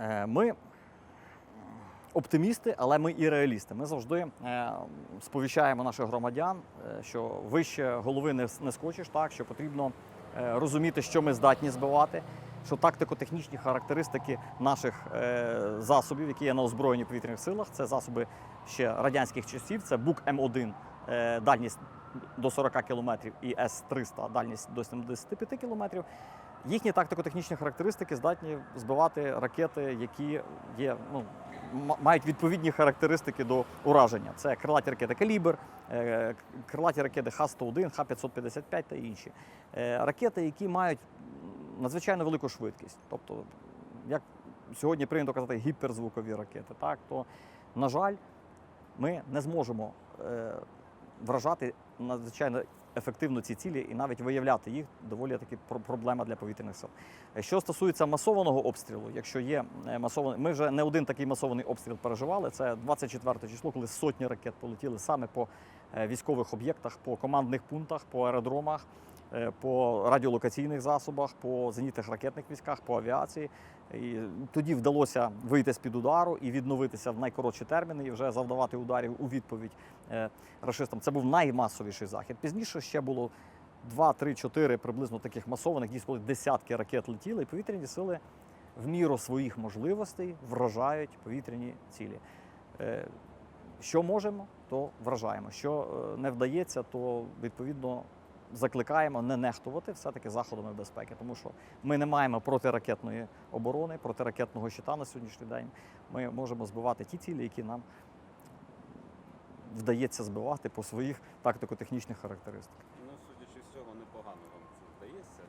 Е, Ми оптимісти, але ми і реалісти. Ми завжди е, сповіщаємо наших громадян, е, що вище голови не, скочиш, так що потрібно розуміти, що ми здатні збивати. Що тактико-технічні характеристики наших засобів, які є на озброєнні повітряних силах, це засоби ще радянських часів. Це БУК М1, е, дальність до 40 км і С-300, дальність до 75 км. Їхні тактико-технічні характеристики здатні збивати ракети, які є, ну, мають відповідні характеристики до ураження. Це крилаті ракети Калібр, е, крилаті ракети Х-101, Х-555 та інші. Е, Ракети, які мають надзвичайно велику швидкість. Тобто, як сьогодні прийнято казати, гіперзвукові ракети, так, то, на жаль, ми не зможемо е, вражати надзвичайно ефективно ці цілі і навіть виявляти їх доволі таки про- проблема для повітряних сил. Е, Що стосується масованого обстрілу, якщо є е, масований, ми вже не один такий масований обстріл переживали. Це 24 число, коли сотні ракет полетіли саме по е, військових об'єктах, по командних пунктах, по аеродромах, по радіолокаційних засобах, по зенітних ракетних військах, по авіації. І тоді вдалося вийти з під удару і відновитися в найкоротші терміни і вже завдавати ударів у відповідь е, рашистам. Це був наймасовіший захід. Пізніше ще було 2, 3, 4 приблизно таких масованих, дійсно, десятки ракет летіли, і повітряні сили в міру своїх можливостей вражають повітряні цілі. Е, Що можемо, то вражаємо. Що е, не вдається, то відповідно закликаємо не нехтувати все-таки заходами безпеки, тому що ми не маємо протиракетної оборони, протиракетного щита на сьогоднішній день. Ми можемо збивати ті цілі, які нам вдається збивати по своїх тактико-технічних характеристиках. Ну, судячи з цього, непогано вам це вдається.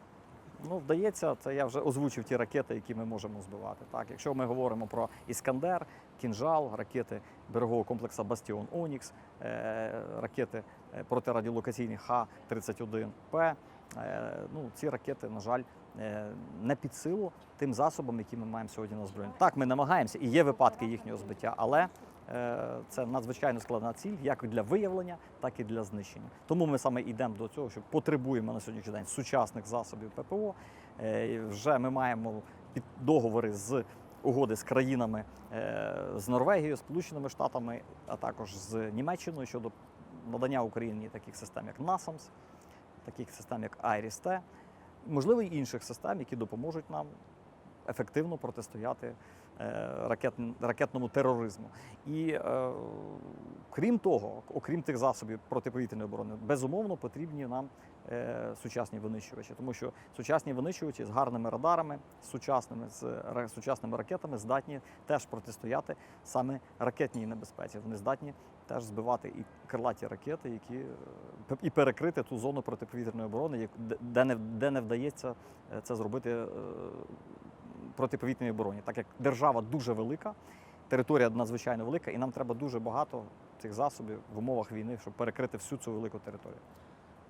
Ну, вдається, це я вже озвучив ті ракети, які ми можемо збивати. Так, якщо ми говоримо про Іскандер, Кінжал, ракети берегового комплексу Бастіон Онікс, е, ракети е, протирадіолокаційні Х-31П, е, ну, ці ракети, на жаль, не під силу тим засобам, які ми маємо сьогодні на озброєнні. Так, ми намагаємося, і є випадки їхнього збиття, але це надзвичайно складна ціль, як для виявлення, так і для знищення. Тому ми саме йдемо до цього, що потребуємо на сьогоднішній день сучасних засобів ППО. Е, Вже ми маємо договори з угоди з країнами е, з Норвегією, Сполученими Штатами, а також з Німеччиною щодо надання Україні таких систем, як NASAMS, таких систем, як IRIS-T, можливо, і інших систем, які допоможуть нам ефективно протистояти е, ракет, ракетному тероризму. І е, крім того, окрім тих засобів протиповітряної оборони, безумовно потрібні нам е, сучасні винищувачі, тому що сучасні винищувачі з гарними радарами, з сучасними з ра- сучасними ракетами здатні теж протистояти саме ракетній небезпеці. Вони здатні теж збивати і крилаті ракети, які і перекрити ту зону протиповітряної оборони, де- не де не вдається це зробити протиповітряній обороні, так як держава дуже велика, територія надзвичайно велика, і нам треба дуже багато цих засобів в умовах війни, щоб перекрити всю цю велику територію.